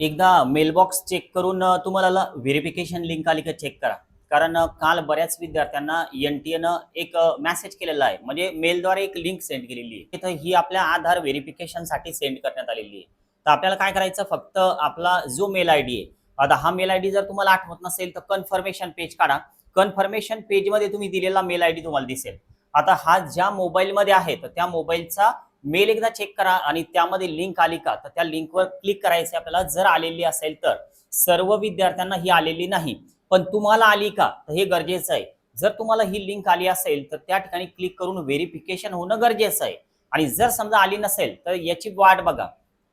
एकदा mailbox check करून तुम्हाला व्हेरिफिकेशन लिंक आली का चेक करा. कारण काल बऱ्याच विद्यार्थ्यांना एन टी एनं एक मेसेज केलेला आहे. म्हणजे मेलद्वारे एक लिंक सेंड केलेली आहे. तिथं ही आपल्या आधार व्हेरिफिकेशनसाठी सेंड करण्यात आलेली आहे. तर आपल्याला काय करायचं? फक्त आपला जो मेल आय डी आहे. आता हा मेल आय डी जर तुम्हाला आठवत नसेल तर कन्फर्मेशन पेज काढा. कन्फर्मेशन पेजमध्ये तुम्ही दिलेला मेल आय डी तुम्हाला दिसेल. आता हा ज्या मोबाईलमध्ये आहे तर त्या मोबाईलचा मेल एकदा चेक करा आणि त्यामध्ये लिंक आली का तर त्या लिंकवर क्लिक करायचे आपल्याला. जर आलेली असेल तर सर्व विद्यार्थ्यांना ही आलेली नाही पण तुम्हाला आली का तर हे गरजेचं आहे. जर तुम्हाला ही लिंक आली असेल तर त्या ठिकाणी क्लिक करून व्हेरिफिकेशन होणं गरजेचं आहे. आणि जर समजा आली नसेल तर याची वाट बघा.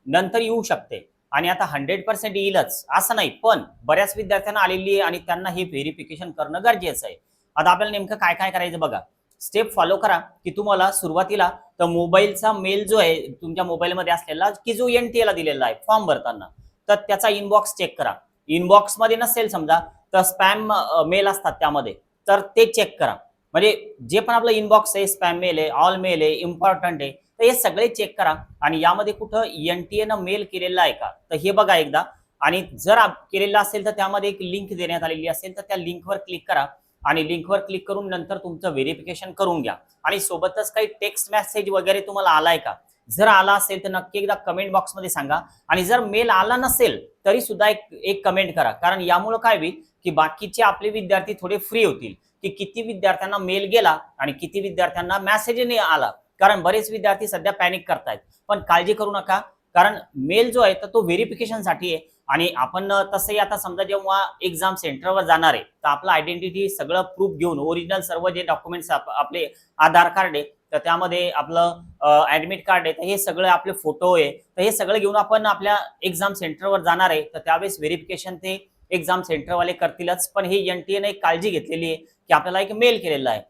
नंतर येऊ शकते. आणि आता हंड्रेड पर्सेंट येईलच असं नाही पण बऱ्याच विद्यार्थ्यांना आलेली आहे आणि त्यांना हे व्हेरिफिकेशन करणं गरजेचं आहे. आता आपल्याला नेमकं काय काय करायचं बघा. स्टेप फॉलो करा की तुम्हाला सुरुवातीला तर मोबाईलचा मेल जो आहे तुमच्या मोबाईलमध्ये असलेला की जो एन टी एला दिलेला आहे फॉर्म भरताना तर त्याचा इनबॉक्स चेक करा. इनबॉक्समध्ये नसेल समजा तर स्पॅम मेल असतात त्यामध्ये तर ते चेक करा. म्हणजे जे पण आपलं इनबॉक्स आहे स्पॅम मेल आहे ऑल मेल आहे इम्पॉर्टंट आहे तर हे सगळे चेक करा. आणि यामध्ये कुठं एन टी एनं मेल केलेला आहे का? तर हे बघा एकदा. आणि जर आप- केलेलं असेल तर त्यामध्ये एक लिंक देण्यात आलेली असेल तर त्या लिंकवर क्लिक करा. आणि लिंकवर क्लिक करून नंतर तुमचं व्हेरिफिकेशन करून घ्या. आणि सोबतच काही टेक्स्ट मेसेज वगैरे तुम्हाला आलाय का? जर आला असेल तर नक्की एकदा कमेंट बॉक्समध्ये सांगा. आणि जर मेल आला नसेल तरी सुद्धा एक एक कमेंट करा. कारण यामुळे काय होईल की बाकीचे आपले विद्यार्थी थोडे फ्री होतील. की किती विद्यार्थ्यांना मेल गेला आणि किती विद्यार्थ्यांना मेसेज नाही आला. कारण बरेच विद्यार्थी सध्या पॅनिक करतायत. पण काळजी करू नका. कारण मेल जो आहे तर तो व्हेरिफिकेशनसाठी आहे. आणि आपण तसंही आता समजा जेव्हा एक्झाम सेंटरवर जाणार आहे तर आपलं आयडेंटिटी सगळं प्रूफ घेऊन ओरिजिनल सर्व जे डॉक्युमेंट्स आपले आधार कार्ड आहे तर त्यामध्ये आपलं ऍडमिट कार्ड आहे तर हे सगळं आपले फोटो आहे. तर हे सगळं घेऊन आपण आपल्या एक्झाम सेंटरवर जाणार आहे तर त्यावेळेस व्हेरिफिकेशन ते एक्झाम सेंटरवाले करतीलच. पण हे एन टी एक काळजी घेतलेली आहे की आपल्याला एक मेल केलेला आहे.